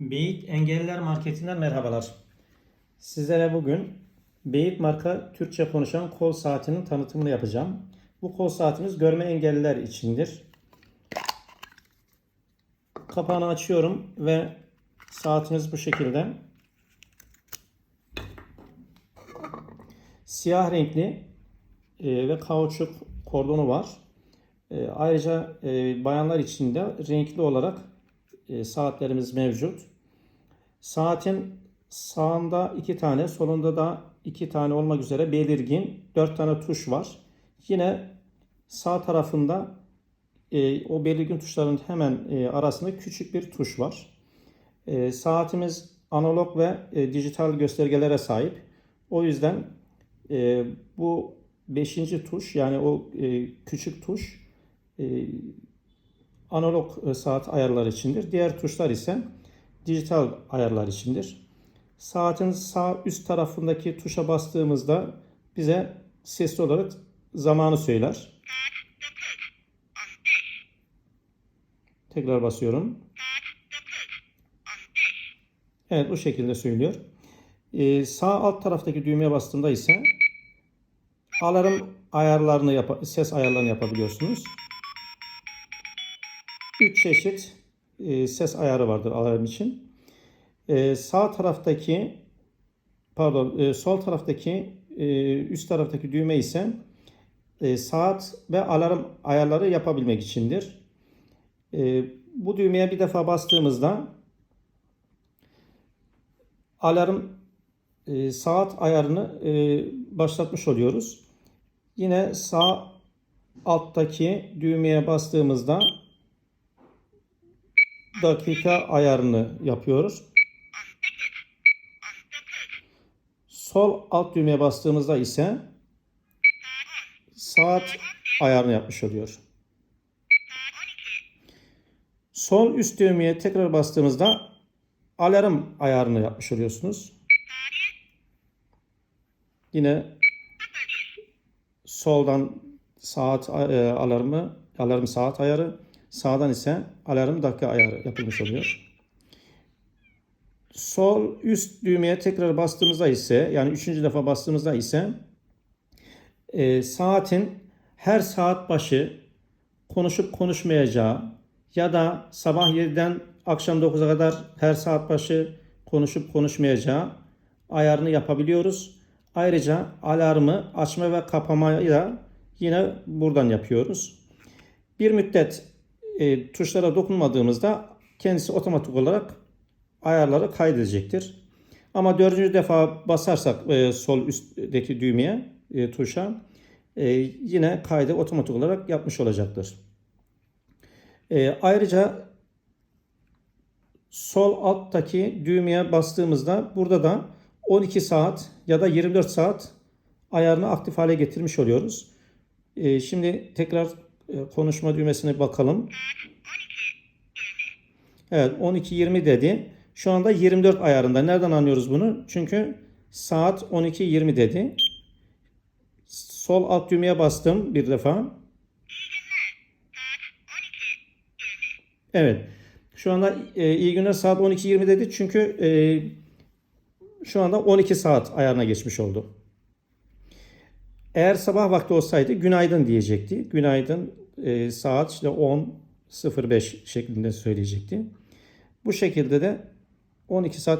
Beyit Engelliler Marketi'nden merhabalar. Sizlere bugün Beyit marka Türkçe konuşan kol saatinin tanıtımını yapacağım. Bu kol saatimiz görme engelliler içindir. Kapağını açıyorum ve saatimiz bu şekilde. Siyah renkli e, ve kauçuk kordonu var. E, ayrıca e, bayanlar için de renkli olarak saatlerimiz mevcut. Saatin sağında iki tane, solunda da iki tane olmak üzere belirgin dört tane tuş var. Yine sağ tarafında e, o belirgin tuşların hemen e, arasında küçük bir tuş var. E, saatimiz analog ve e, dijital göstergelere sahip. O yüzden e, bu beşinci tuş yani o e, küçük tuş e, analog e, saat ayarları içindir. Diğer tuşlar ise dijital ayarlar içindir. Saatin sağ üst tarafındaki tuşa bastığımızda bize sesli olarak zamanı söyler. Tekrar basıyorum. Evet bu şekilde söylüyor. Ee, sağ alt taraftaki düğmeye bastığımda ise alarm ayarlarını yap ses ayarlarını yapabiliyorsunuz. 3 çeşit e, ses ayarı vardır alarm için. E, sağ taraftaki pardon e, sol taraftaki e, üst taraftaki düğme ise e, saat ve alarm ayarları yapabilmek içindir. E, bu düğmeye bir defa bastığımızda alarm e, saat ayarını e, başlatmış oluyoruz. Yine sağ alttaki düğmeye bastığımızda dakika ayarını yapıyoruz. Sol alt düğmeye bastığımızda ise saat ayarını yapmış oluyor. Sol üst düğmeye tekrar bastığımızda alarm ayarını yapmış oluyorsunuz. Yine soldan saat e, alarmı, alarm saat ayarı, sağdan ise alarm dakika ayarı yapılmış oluyor. Sol üst düğmeye tekrar bastığımızda ise yani üçüncü defa bastığımızda ise e, saatin her saat başı konuşup konuşmayacağı ya da sabah 7'den akşam 9'a kadar her saat başı konuşup konuşmayacağı ayarını yapabiliyoruz. Ayrıca alarmı açma ve kapamayı da yine buradan yapıyoruz. Bir müddet e, tuşlara dokunmadığımızda kendisi otomatik olarak ayarları kaydedecektir. Ama dördüncü defa basarsak e, sol üstteki düğmeye e, tuşa e, yine kaydı otomatik olarak yapmış olacaktır. E, ayrıca sol alttaki düğmeye bastığımızda burada da 12 saat ya da 24 saat ayarını aktif hale getirmiş oluyoruz. E, şimdi tekrar konuşma düğmesine bakalım. Evet 12-20 dedi. Şu anda 24 ayarında. Nereden anlıyoruz bunu? Çünkü saat 12.20 dedi. Sol alt düğmeye bastım bir defa. Evet. Şu anda e, iyi günler saat 12.20 dedi. Çünkü e, şu anda 12 saat ayarına geçmiş oldu. Eğer sabah vakti olsaydı günaydın diyecekti. Günaydın e, saat işte 10.05 şeklinde söyleyecekti. Bu şekilde de 12 saat